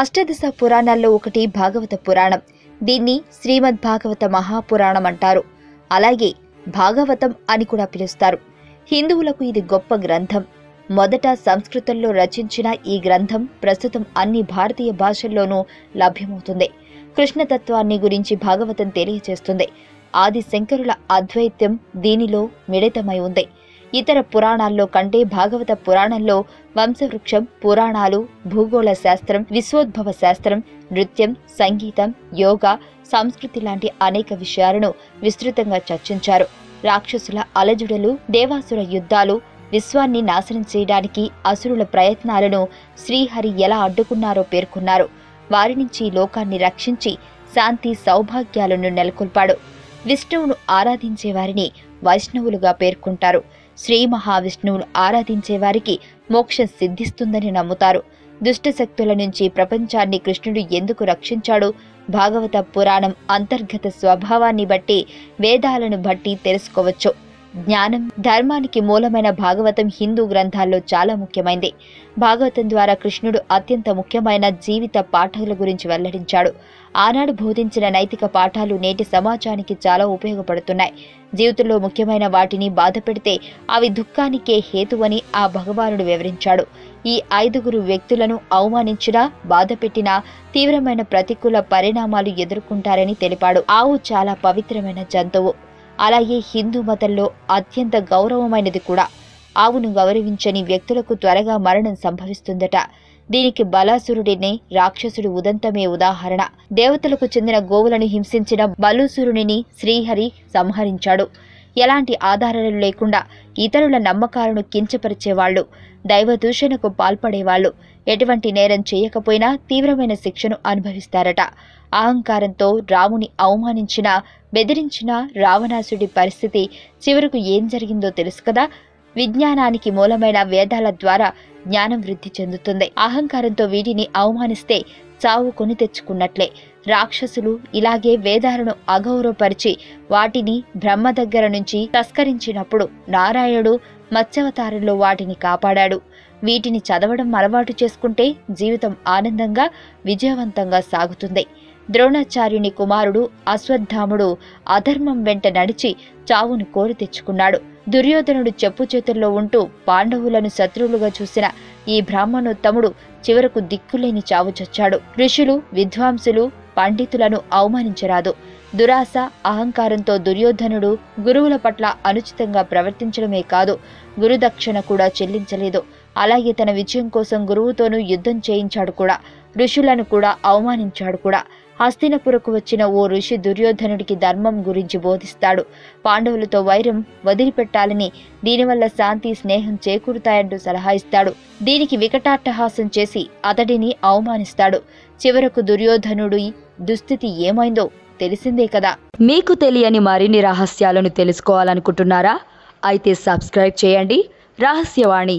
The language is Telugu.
అష్టదశ పురాణాల్లో ఒకటి భాగవత పురాణం. దీన్ని శ్రీమద్ భాగవత మహాపురాణం అంటారు. అలాగే భాగవతం అని కూడా పిలుస్తారు. హిందువులకు ఇది గొప్ప గ్రంథం. మొదట సంస్కృతంలో రచించిన ఈ గ్రంథం ప్రస్తుతం అన్ని భారతీయ భాషల్లోనూ లభ్యమవుతుంది. కృష్ణతత్వాన్ని గురించి భాగవతం తెలియజేస్తుంది ఆది శంకరుల అద్వైత్యం దీనిలో మిళితమై ఉంది. ఇతర పురాణాల్లో కంటే భాగవత పురాణంలో వంశవృక్షం పురాణాలు భూగోళ శాస్త్రం విశ్వోద్భవ శాస్త్రం నృత్యం సంగీతం యోగా సంస్కృతి లాంటి అనేక విషయాలను విస్తృతంగా చర్చించారు. రాక్షసుల అలజుడలు దేవాసుర యుద్ధాలు విశ్వాన్ని నాశనం చేయడానికి అసురుల ప్రయత్నాలను శ్రీహరి ఎలా అడ్డుకున్నారో పేర్కొన్నారు. వారి నుంచి లోకాన్ని రక్షించి శాంతి సౌభాగ్యాలను నెలకొల్పాడు. విష్ణువును ఆరాధించే వారిని వైష్ణవులుగా పేర్కొంటారు. శ్రీ మహావిష్ణువును ఆరాధించే వారికి మోక్షం సిద్ధిస్తుందని నమ్ముతారు. దుష్ట శక్తుల నుంచి ప్రపంచాన్ని కృష్ణుడు ఎందుకు రక్షించాడు? భాగవత పురాణం అంతర్గత స్వభావాన్ని బట్టి వేదాలను బట్టి తెలుసుకోవచ్చు. జ్ఞానం ధర్మానికి మూలమైన భాగవతం హిందూ గ్రంథాల్లో చాలా ముఖ్యమైంది. భాగవతం ద్వారా కృష్ణుడు అత్యంత ముఖ్యమైన జీవిత పాఠాల గురించి వెల్లడించాడు. ఆనాడు బోధించిన నైతిక పాఠాలు నేటి సమాజానికి చాలా ఉపయోగపడుతున్నాయి. జీవితంలో ముఖ్యమైన వాటిని బాధ పెడితే అవి దుఃఖానికే హేతువని ఆ భగవానుడు వివరించాడు. ఈ ఐదుగురు వ్యక్తులను అవమానించినా బాధ పెట్టినా తీవ్రమైన ప్రతికూల పరిణామాలు ఎదుర్కొంటారని తెలిపాడు. ఆవు చాలా పవిత్రమైన జంతువు. అలాగే హిందూ మతంలో అత్యంత గౌరవమైనది కూడా. ఆవును గౌరవించని వ్యక్తులకు త్వరగా మరణం సంభవిస్తుందట. దీనికి బలాసురుడిని రాక్షసుడి ఉదంతమే ఉదాహరణ. దేవతలకు చెందిన గోవులను హింసించిన బలుసురుడిని శ్రీహరి సంహరించాడు. ఎలాంటి ఆధారాలు లేకుండా ఇతరుల నమ్మకాలను కించపరిచేవాళ్ళు దైవ దూషణకు పాల్పడేవాళ్ళు ఎటువంటి నేరం చేయకపోయినా తీవ్రమైన శిక్షను అనుభవిస్తారట. అహంకారంతో రాముని అవమానించిన బెదిరించిన రావణాసుడి పరిస్థితి చివరకు ఏం జరిగిందో తెలుసు కదా? విజ్ఞానానికి మూలమైన వేదాల ద్వారా జ్ఞానం వృద్ధి చెందుతుంది. అహంకారంతో వీటిని అవమానిస్తే చావు కొని తెచ్చుకున్నట్లే. రాక్షసులు ఇలాగే వేదాలను అగౌరవపరిచి వాటిని బ్రహ్మ దగ్గర నుంచి తస్కరించినప్పుడు నారాయణుడు మత్స్యవతారంలో వాటిని కాపాడాడు. వీటిని చదవడం అలవాటు చేసుకుంటే జీవితం ఆనందంగా విజయవంతంగా సాగుతుంది. ద్రోణాచార్యుని కుమారుడు అశ్వత్థాముడు అధర్మం వెంట నడిచి చావును కోరి తెచ్చుకున్నాడు. దుర్యోధనుడు చెప్పు చేతుల్లో ఉంటూ పాండవులను శత్రువులుగా చూసిన ఈ బ్రాహ్మణోత్తముడు చివరకు దిక్కులేని చావు చచ్చాడు. ఋషులు విద్వాంసులు పండితులను అవమానించరాదు. దురాశ అహంకారంతో దుర్యోధనుడు గురువుల పట్ల అనుచితంగా ప్రవర్తించడమే కాదు గురుదక్షిణ కూడా చెల్లించలేదు. అలాగే తన విజయం కోసం గురువుతోనూ యుద్ధం చేయించాడు కూడా. ఋషులను కూడా అవమానించాడు కూడా. హస్తినపురకు వచ్చిన ఓ ఋషి దుర్యోధనుడికి ధర్మం గురించి బోధిస్తాడు. పాండవులతో వైరం వదిలిపెట్టాలని దీనివల్ల శాంతి స్నేహం చేకూరుతాయంటూ సలహా ఇస్తాడు. దీనికి వికటాట్టహాసం చేసి అతడిని అవమానిస్తాడు. చివరకు దుర్యోధనుడి దుస్థితి ఏమైందో తెలిసిందే కదా. మీకు తెలియని మరిన్ని రహస్యాలను తెలుసుకోవాలనుకుంటున్నారా? అయితే సబ్స్క్రైబ్ చేయండి. రహస్యవాణి